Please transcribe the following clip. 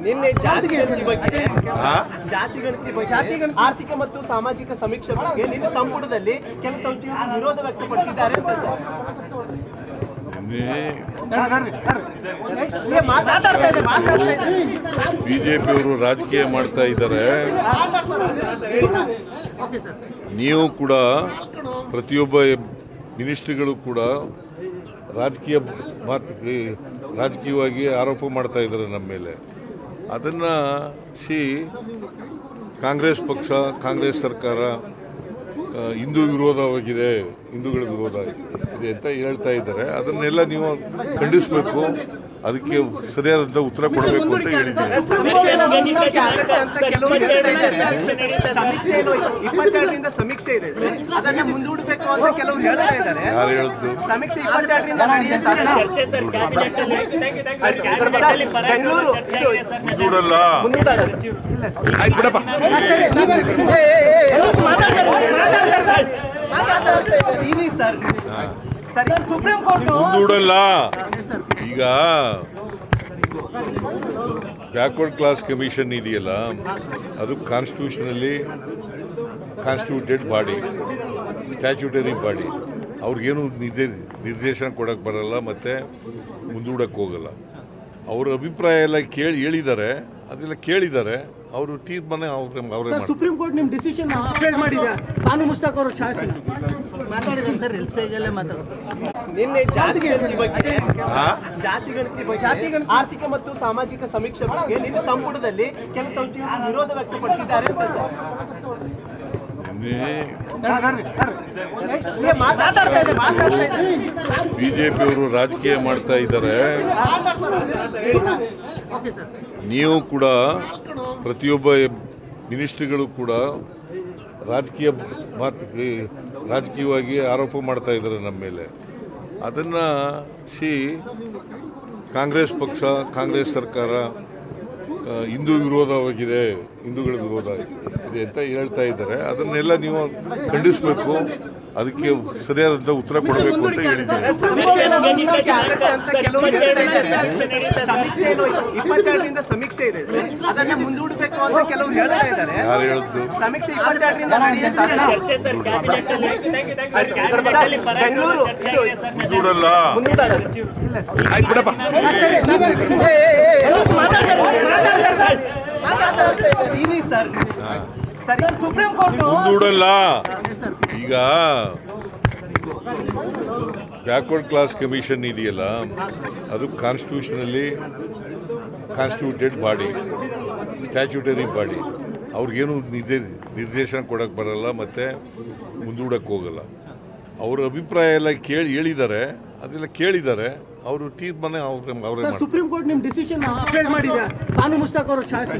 ನಿನ್ನೆ ಜಾತಿ ಗಣತಿ ಬಗ್ಗೆ ಹಾ? ಜಾತಿ ಗಣತಿ ಬಗ್ಗೆ ಆರ್ಥಿಕ ಮತ್ತು ಸಾಮಾಜಿಕ ಸಮೀಕ್ಷೆ ಬಗ್ಗೆ ನಿನ್ನೆ ಸಂಪುಟದಲ್ಲಿ ಕೆಲ ಸಚಿವರು ವಿರೋಧ ವ್ಯಕ್ತಪಡಿಸಿದ್ದಾರೆ ಅಂತ ಸರ್. ಬಿಜೆಪಿಯವರು ರಾಜಕೀಯ ಮಾಡ್ತಾ ಇದ್ದಾರೆ ನೀವು ಕೂಡ ಪ್ರತಿಯೊಬ್ಬ ಮಿನಿಸ್ಟ್ರಿಗಳು ಕೂಡ ರಾಜಕೀಯ ಮಾತು ರಾಜಕೀಯವಾಗಿ ಆರೋಪ ಮಾಡ್ತಾ ಇದ್ದಾರೆ ನಮ್ಮ ಮೇಲೆ ಅದನ್ನು ಸಿ ಕಾಂಗ್ರೆಸ್ ಪಕ್ಷ, ಕಾಂಗ್ರೆಸ್ ಸರ್ಕಾರ ಹಿಂದೂ ವಿರೋಧವಾಗಿದೆ, ಹಿಂದೂಗಳ ವಿರೋಧ ಇದೆ ಅಂತ ಹೇಳ್ತಾ ಇದ್ದಾರೆ. ಅದನ್ನೆಲ್ಲ ನೀವು ಖಂಡಿಸಬೇಕು. ಅದಕ್ಕೆ ಸರಿಯಾದಂಥ ಉತ್ತರ ಕೊಡಬೇಕು ಅಂತ ಹೇಳಿದ್ದೀನಿ ಹೇಳ್ತಾ ಸಮೀಕ್ಷೆ ಏನು ಇಪ್ಪತ್ತೆರಡರಿಂದ ಸಮೀಕ್ಷೆ ಇದೆ ಸರ್ ಅದನ್ನ ಮುಂದೂಡಬೇಕು ಅಂತ ಕೆಲವರು ಹೇಳ್ತಾ ಇದ್ದಾರೆ ಯಾರು ಹೇಳಿದ್ದು ಸಮೀಕ್ಷೆ ಇಪ್ಪತ್ತೆರಡರಿಂದ ಬೆಂಗಳೂರು ಮುಂದೂಡಲ್ಲ. ಆಯ್ತು ಬಿಡಪ್ಪ ಸರ್ ಸರ್ ಸುಪ್ರೀಂ ಕೋರ್ಟ್ ಮುಂದೂಡಲ್ಲ ಈಗ ಬ್ಯಾಕ್ವರ್ಡ್ ಕ್ಲಾಸ್ ಕಮಿಷನ್ ಇದೆಯಲ್ಲ ಅದು constitutionally constituted body statutory body ಅವ್ರಿಗೇನು ನಿರ್ದೇ ನಿರ್ದೇಶನ ಕೊಡೋಕ್ಕೆ ಬರಲ್ಲ ಮತ್ತು ಮುಂದೂಡಕ್ಕೆ ಹೋಗಲ್ಲ. ಅವ್ರ ಅಭಿಪ್ರಾಯ ಎಲ್ಲ ಕೇಳಿ ಹೇಳಿದ್ದಾರೆ ಅದೆಲ್ಲ ಕೇಳಿದ್ದಾರೆ. ಅವರು ತೀರ್ಮಾನ ಅವ್ರ ಸುಪ್ರೀಂ ಕೋರ್ಟ್ ನಿಮ್ಮ ಡಿಸಿಷನ್ ಮಾಡಿದೆ ಮುಸ್ತಾಕ್ ಅವರು ಛಾಯಸಿ ಮಾತಾಡಿದ್ದಾರೆ ಸರ್ ಎಲ್ ಸ್ಟೇಜಲ್ಲೇ ಮಾತಾಡ್ತಾರೆ. ನಿನ್ನೆ ಜಾತಿ ಗಣತಿ ಬಗ್ಗೆ ಜಾತಿ ಗಣತಿ ಬಗ್ಗೆ ಆರ್ಥಿಕ ಮತ್ತು ಸಾಮಾಜಿಕ ಸಮೀಕ್ಷೆ ಬಗ್ಗೆ ನಿನ್ನೆ ಸಂಪುಟದಲ್ಲಿ ಕೆಲ ಸಚಿವರು ವಿರೋಧ ವ್ಯಕ್ತಪಡಿಸಿದ್ದಾರೆ ಅಂತ ಸರ್. ಬಿಜೆಪಿಯವರು ರಾಜಕೀಯ ಮಾಡ್ತಾ ಇದ್ದಾರೆ. ನೀವು ಕೂಡ ಪ್ರತಿಯೊಬ್ಬ ಮಿನಿಸ್ಟ್ರಿಗಳು ಕೂಡ ರಾಜಕೀಯ ಮಾತು ರಾಜಕೀಯವಾಗಿ ಆರೋಪ ಮಾಡ್ತಾ ಇದ್ದಾರೆ ನಮ್ಮ ಮೇಲೆ. ಅದನ್ನು ಸಿ ಕಾಂಗ್ರೆಸ್ ಪಕ್ಷ, ಕಾಂಗ್ರೆಸ್ ಸರ್ಕಾರ ಹಿಂದೂ ವಿರೋಧವಾಗಿದೆ, ಹಿಂದೂಗಳ ವಿರೋಧ ಇದೆ ಅಂತ ಹೇಳ್ತಾ ಇದ್ದಾರೆ. ಅದನ್ನೆಲ್ಲ ನೀವು ಖಂಡಿಸಬೇಕು. ಅದಕ್ಕೆ ಸರಿಯಾದಂಥ ಉತ್ತರ ಕೊಡಬೇಕು ಅಂತ ಹೇಳಿದ್ದಾರೆ ಸಮೀಕ್ಷೆ ಇದೆ ಸರ್ ಅದನ್ನ ಮುಂದೂಡಬೇಕು ಅಂತ ಕೆಲವರು ಹೇಳ್ತಾ ಇದ್ದಾರೆ ಯಾರು ಹೇಳಿದ್ದು ಸಮೀಕ್ಷೆ ಇಪ್ಪತ್ತೆರಡರಿಂದ ನಡೆಯುತ್ತೆ ಸರ್, ಬೆಂಗಳೂರು ಇದು ಮುಂದೂಡಲ್ಲ ಮುಂದೂಡಲ್ಲ ಸರ್. ಆಯ್ತು ಬಿಡಪ್ಪ ಇರಿ ಸರ್ ಸರ್ ಸುಪ್ರೀಂ ಕೋರ್ಟ್ ಮುಂದೂಡಲ್ಲ ಈಗ ಬ್ಯಾಕ್ವರ್ಡ್ ಕ್ಲಾಸ್ ಕಮಿಷನ್ ಇದೆಯಲ್ಲ ಅದು ಕಾನ್ಸ್ಟಿಟ್ಯೂಷನಲ್ಲಿ ಕಾನ್ಸ್ಟಿಟ್ಯೂಟೆಡ್ ಬಾಡಿ ಸ್ಟ್ಯಾಚ್ಯೂಟರಿ ಬಾಡಿ ಅವ್ರಿಗೇನು ನಿರ್ದೇ ನಿರ್ದೇಶನ ಕೊಡೋಕ್ಕೆ ಬರಲ್ಲ ಮತ್ತು ಮುಂದೂಡಕ್ಕೆ ಹೋಗಲ್ಲ. ಅವ್ರ ಅಭಿಪ್ರಾಯ ಎಲ್ಲ ಕೇಳಿ ಹೇಳಿದ್ದಾರೆ ಅದೆಲ್ಲ ಕೇಳಿದ್ದಾರೆ. ಅವರು ತೀರ್ಮಾನ ಅವ್ರ ಅವರೇ ಸುಪ್ರೀಂ ಕೋರ್ಟ್ ನಿಮ್ಮ ಡಿಸಿಷನ್ ಅಪ್ಡೇಟ್ ಮಾಡಿದೆ ಬಾನು ಮುಸ್ತಾಕ್ ಅವರು ಛಾಯಸಿ